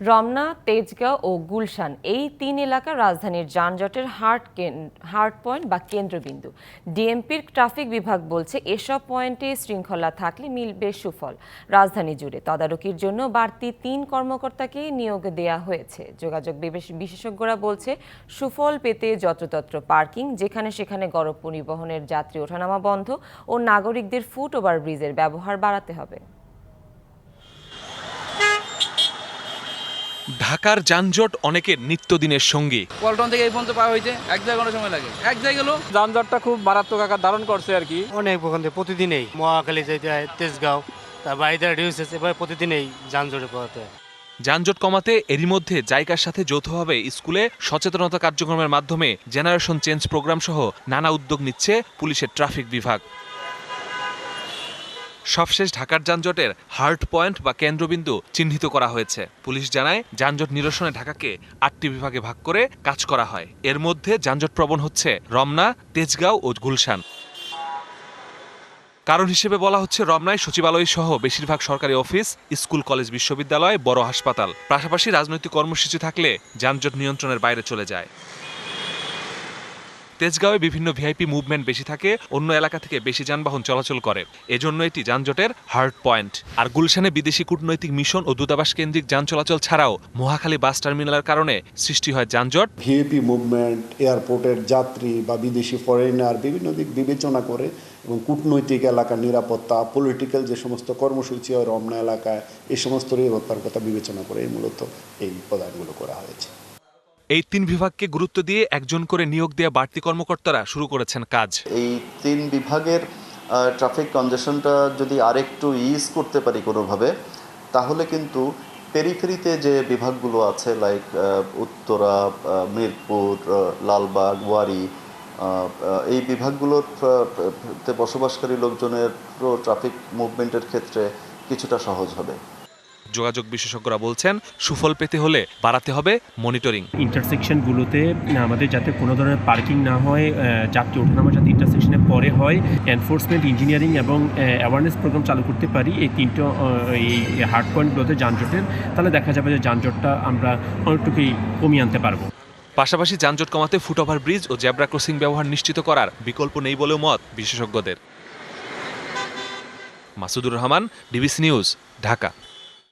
রমনা, তেজগাঁও ও গুলশান এই তিন এলাকা রাজধানীর যানজটের হার্ট হার্ট পয়েন্ট বা কেন্দ্রবিন্দু। ডিএমপির ট্রাফিক বিভাগ বলছে এসব পয়েন্টে শৃঙ্খলা থাকলে মিলবে সুফল। রাজধানী জুড়ে তদারকির জন্য বাড়তি তিন কর্মকর্তাকে নিয়োগ দেয়া হয়েছে। যোগাযোগ বিশেষজ্ঞরা বলছে সুফল পেতে যত্রতত্র পার্কিং, যেখানে সেখানে গড় পরিবহনের যাত্রী ওঠানামা বন্ধ ও নাগরিকদের ফুট ওভার ব্রিজের ব্যবহার বাড়াতে হবে। ঢাকার যানজট অনেকের নিত্যদিনের সঙ্গী। পল্টন থেকে এই পর্যন্ত পাওয়া হয়েছে এক জায়গায় কোনো সময় লাগে। এক জায়গায় গেলো যানজটটা খুব মারাত্মক আকার ধারণ করছে আর কি। অনেক ওখান থেকে প্রতিদিনই মহাখালী যাইতে হয় তেজগাঁও তারপর আইদার ডিউসেস এবার প্রতিদিনই যানজটে পড়াতে হয়। যানজট কমাতে এরই মধ্যে জায়গার সাথে যৌথভাবে স্কুলে সচেতনতা কার্যক্রমের মাধ্যমে জেনারেশন চেঞ্জ প্রোগ্রাম সহ নানা উদ্যোগ নিচ্ছে পুলিশের ট্রাফিক বিভাগ। সবশেষ ঢাকার যানজটের হার্ট পয়েন্ট বা কেন্দ্রবিন্দু চিহ্নিত করা হয়েছে। পুলিশ জানায়, যানজট নিরসনে ঢাকাকে আটটি বিভাগে ভাগ করে কাজ করা হয়। এর মধ্যে যানজট প্রবণ হচ্ছে রমনা, তেজগাঁও ও গুলশান। কারণ হিসেবে বলা হচ্ছে, রমনায় সচিবালয় সহ বেশিরভাগ সরকারি অফিস, স্কুল, কলেজ, বিশ্ববিদ্যালয়, বড় হাসপাতাল। পাশাপাশি রাজনৈতিক কর্মসূচি থাকলে যানজট নিয়ন্ত্রণের বাইরে চলে যায়। তেজগাঁওয়ে বিভিন্ন ভিআইপি মুভমেন্ট বেশি থাকে, অন্য এলাকা থেকে বেশি যানবাহন চলাচল করে। এজন্য এটি যানজটের হার্ট পয়েন্ট আর গুলশানে বিদেশি কূটনৈতিক মিশন ও দূতাবাস কেন্দ্রিক যান চলাচল ছাড়াও মহাখালী বাস টার্মিনালের কারণে সৃষ্টি হয় যানজট। ভিআইপি মুভমেন্ট, এয়ারপোর্টের যাত্রী বা বিদেশি ফরেনার বিভিন্ন দিক বিবেচনা করে এবং কূটনৈতিক এলাকার নিরাপত্তা পলিটিক্যাল যে সমস্ত কর্মসূচি হয় রমনা এলাকায় এই সমস্ত নিরাপত্তার কথা বিবেচনা করে মূলত এই প্রদানগুলো করা হয়েছে। এই তিন বিভাগকে গুরুত্ব দিয়ে একজন করে নিয়োগ দেওয়া বাড়তি কর্মকর্তারা শুরু করেছেন কাজ। এই তিন বিভাগের ট্রাফিক কনজেশনটা যদি আরেকটু ইজ করতে পারি কোনোভাবে, তাহলে কিন্তু পেরিফেরিতে যে বিভাগগুলো আছে লাইক উত্তরা মিরপুর লালবাগ, ওয়ারি এই বিভাগগুলোর বসবাসকারী লোকজনের ট্রাফিক মুভমেন্টের ক্ষেত্রে কিছুটা সহজ হবে। যোগাযোগ বিশেষজ্ঞরা বলছেন সুফল পেতে হলে বাড়াতে হবে মনিটরিং। ইন্টারসেকশনগুলোতে আমাদের যাতে কোনো ধরনের পার্কিং না হয় যাত্রী ওঠানামা যাতে ইন্টারসেকশনে পরে হয় এনফোর্সমেন্ট ইঞ্জিনিয়ারিং এবং অ্যাওয়ারনেস প্রোগ্রাম চালু করতে পারি এই তিনটো এই হার্ড পয়েন্টগুলোতে যানজটের। তাহলে দেখা যাবে যে যানজটটা আমরা অনেকটুকুই কমিয়ে আনতে পারব। পাশাপাশি যানজট কমাতে ফুটওভার ব্রিজ ও জেব্রা ক্রসিং ব্যবহার নিশ্চিত করার বিকল্প নেই বলেও মত বিশেষজ্ঞদের। Masudur Rahman DBC news Dhaka.